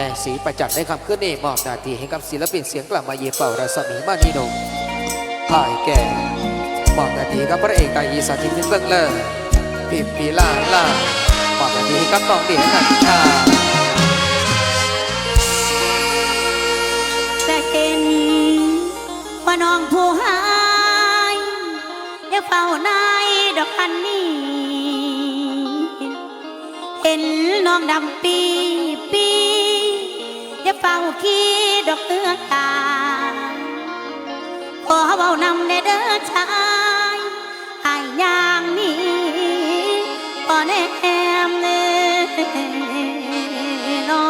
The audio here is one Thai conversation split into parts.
แม่สีประจักษ์ได้คำขึ้นเองมอบนาทีให้กับศิลปินเสียงกลับมาเยี่เป่ารัศมีมานีนถ่ายแก่มอบนาทีกับพระเอกกายีสาธิตเบื้องเลิศพิมพีล่าล่ามอบนาทีกับน้องเดียนันชาแต่เห็นว่าน้องผู้หายอย่เฝ้าในดอกพันนี้เห็นน้องดำปีปี เฝ้าขี้ดอกเอื้อตา ขอเบานำในเด้อชายไอ้ยางนี้ก่อนแอมเนนอ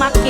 มาเก